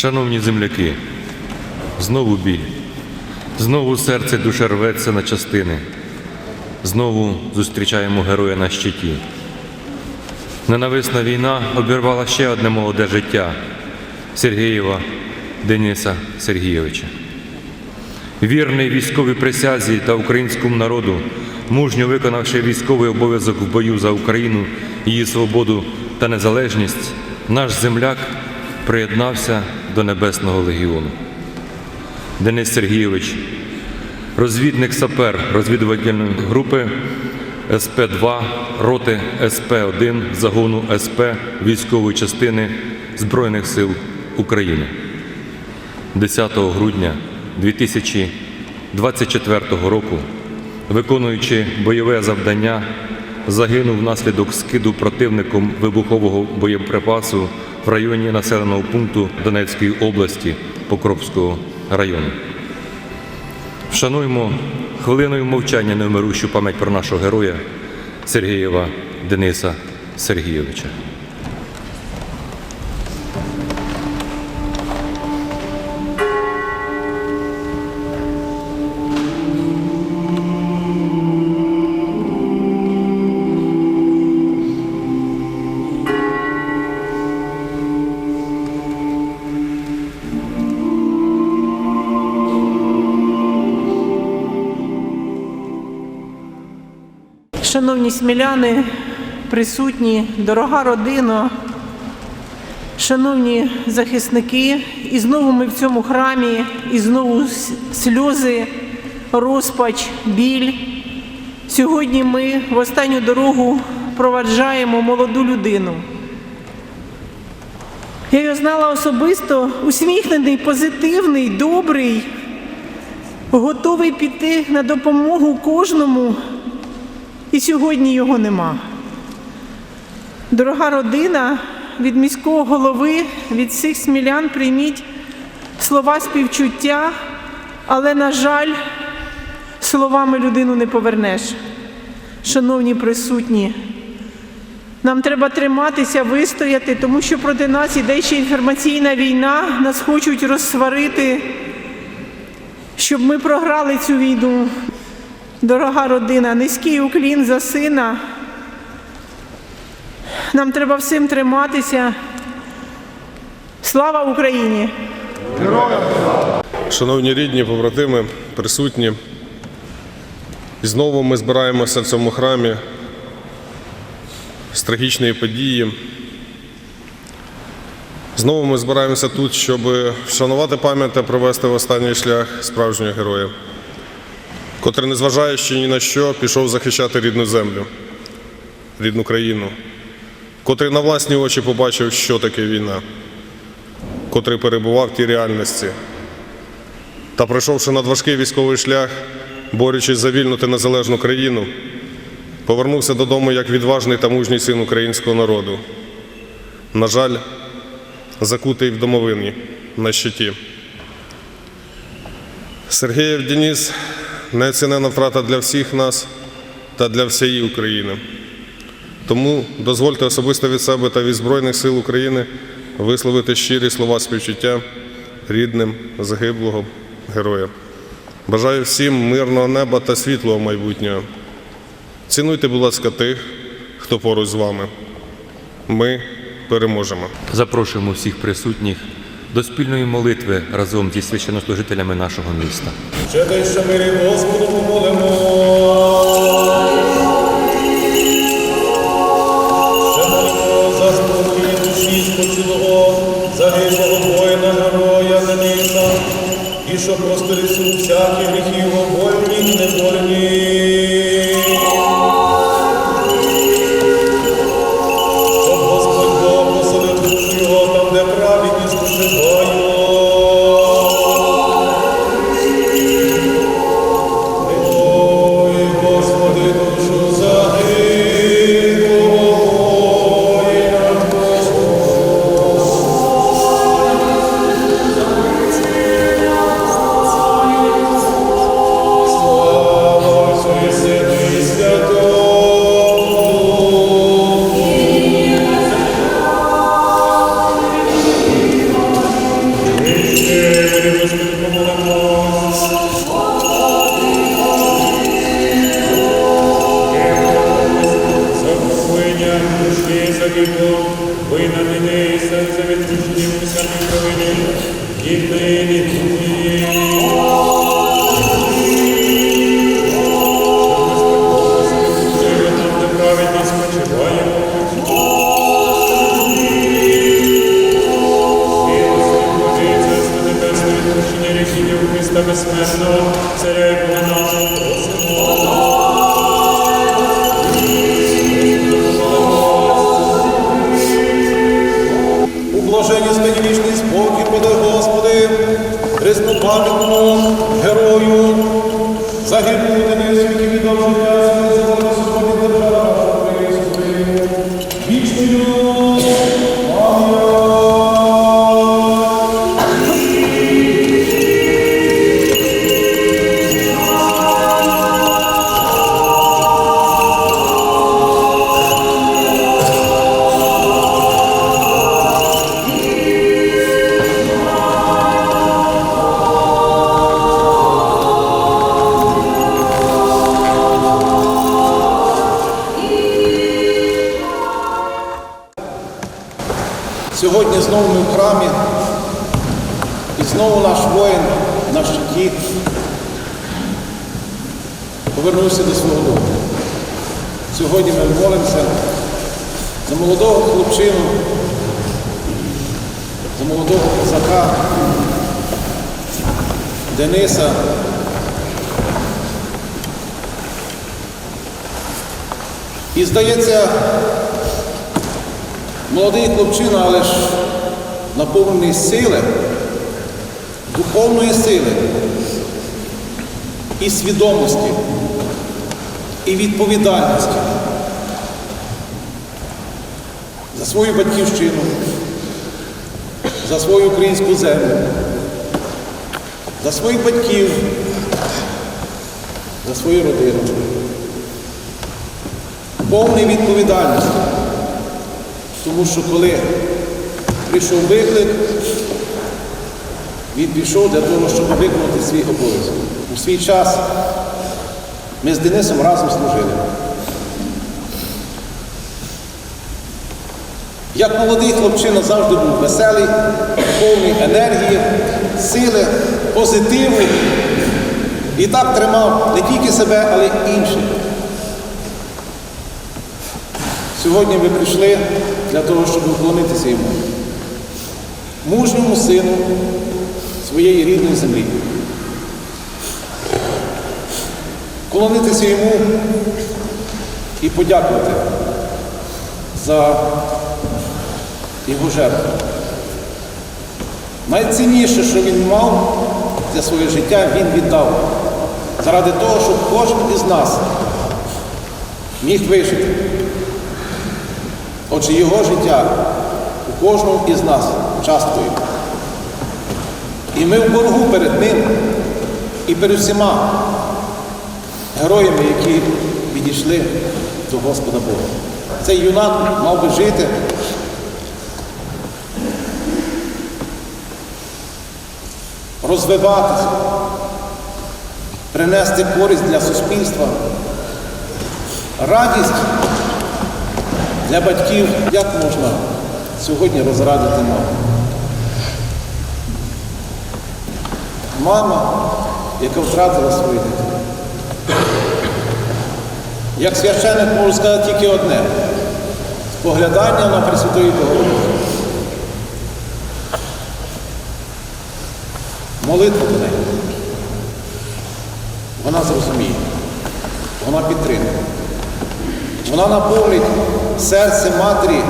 Шановні земляки, знову біль, знову серце душе рветься на частини, знову зустрічаємо героя на щиті. Ненависна війна обірвала ще одне молоде життя Сергієва Дениса Сергійовича. Вірний військовій присязі та українському народу, мужньо виконавши військовий обов'язок в бою за Україну, її свободу та незалежність, наш земляк приєднався до Небесного легіону. Денис Сергійович, розвідник сапер розвідувальної групи СП-2 роти СП-1 загону СП військової частини Збройних сил України. 10 грудня 2024 року, виконуючи бойове завдання, загинув внаслідок скиду противником вибухового боєприпасу в районі населеного пункту Донецької області Покровського району. Вшануємо хвилиною мовчання невмирущу пам'ять про нашого героя Сергієва Дениса Сергійовича. Шановні сміляни, присутні, дорога родина, шановні захисники, і знову ми в цьому храмі, і знову сльози, розпач, біль. Сьогодні ми в останню дорогу проваджаємо молоду людину. Я його знала особисто, усміхнений, позитивний, добрий, готовий піти на допомогу кожному, і сьогодні його нема. Дорога родина, від міського голови, від всіх смілян прийміть слова співчуття, але, на жаль, словами людину не повернеш. Шановні присутні, нам треба триматися, вистояти, тому що проти нас іде ще інформаційна війна, нас хочуть розсварити, щоб ми програли цю війну. Дорога родина, низький уклін за сина. Нам треба всім триматися. Слава Україні! Героям! Шановні рідні, побратими, присутні. І знову ми збираємося в цьому храмі з трагічної події. Знову ми збираємося тут, щоб вшанувати пам'ять та провести в останній шлях справжнього героя, котрий, незважаючи ні на що, пішов захищати рідну землю, рідну країну, котрий на власні очі побачив, що таке війна, котрий перебував в тій реальності, та пройшовши надважкий військовий шлях, борючись за вільну та незалежну країну, повернувся додому як відважний та мужній син українського народу. На жаль, закутий в домовині на щиті. Сергієв Деніс неоцінена втрата для всіх нас та для всієї України. Тому дозвольте особисто від себе та від Збройних сил України висловити щирі слова співчуття рідним загиблого героя. Бажаю всім мирного неба та світлого майбутнього. Цінуйте, будь ласка, тих, хто поруч з вами. Ми переможемо. Запрошуємо всіх присутніх до спільної молитви разом зі священнослужителями нашого міста. Ще ще мирі Господу помолимо. Христа безсмертного, царя і Сьогодні знову ми в храмі, і знову наш воїн на щиті повернувся до свого дому. Сьогодні ми молимося за молодого хлопчину, за молодого козака Дениса. І здається, молодий хлопчина, але ж наповнений сили, духовної сили і свідомості, і відповідальності за свою батьківщину, за свою українську землю, за своїх батьків, за свою родину. Повний відповідальності. Тому що коли прийшов виклик, він пішов для того, щоб виконати свій обов'язок. У свій час ми з Денисом разом служили. Як молодий хлопчина завжди був веселий, повний енергії, сили, позитиву. І так тримав не тільки себе, але й інших. Сьогодні ви прийшли для того, щоб вклонитися йому, мужньому сину своєї рідної землі. Вклонитися йому і подякувати за його жертву. Найцінніше, що він мав для своє життя, він віддав заради того, щоб кожен із нас міг вижити. Отже, його життя у кожному із нас часткою. І ми в боргу перед ним і перед всіма героями, які відійшли до Господа Бога. Цей юнак мав би жити. Розвиватися, принести користь для суспільства, радість для батьків, як можна сьогодні розрадити маму? Мама, яка втратила свою дитину. Як священник можу сказати тільки одне споглядання на Пресвятої Богородиці. Молитва до неї. Вона зрозуміє, вона підтримує. Вона наповнить серце матері,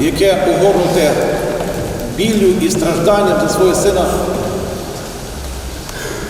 яке огорнуте біллю і стражданням за свого сина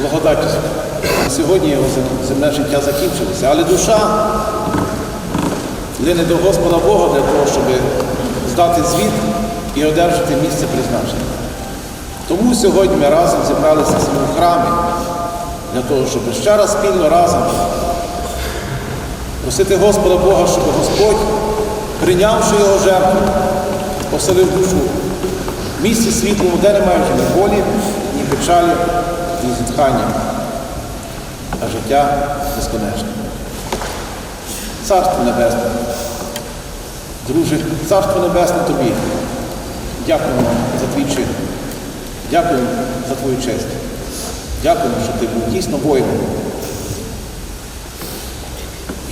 благодаттю. Сьогодні його земне життя закінчилося, але душа лине до Господа Бога для того, щоб здати звіт і одержати місце призначення. Тому сьогодні ми разом зібралися в цьому храмі для того, щоб ще раз спільно разом просити Господа Бога, щоб Господь, прийнявши його жертву, поселив душу в місці світлому, де немає вже ні болі, ні печалі, ні зітхання, а життя безконечне. Царство Небесне. Друже, Царство Небесне тобі. Дякуємо за твій чин. Дякуємо за твою честь. Дякуємо, що ти був дійсно воїном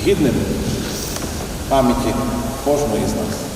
гідним пам'яті кожного із нас.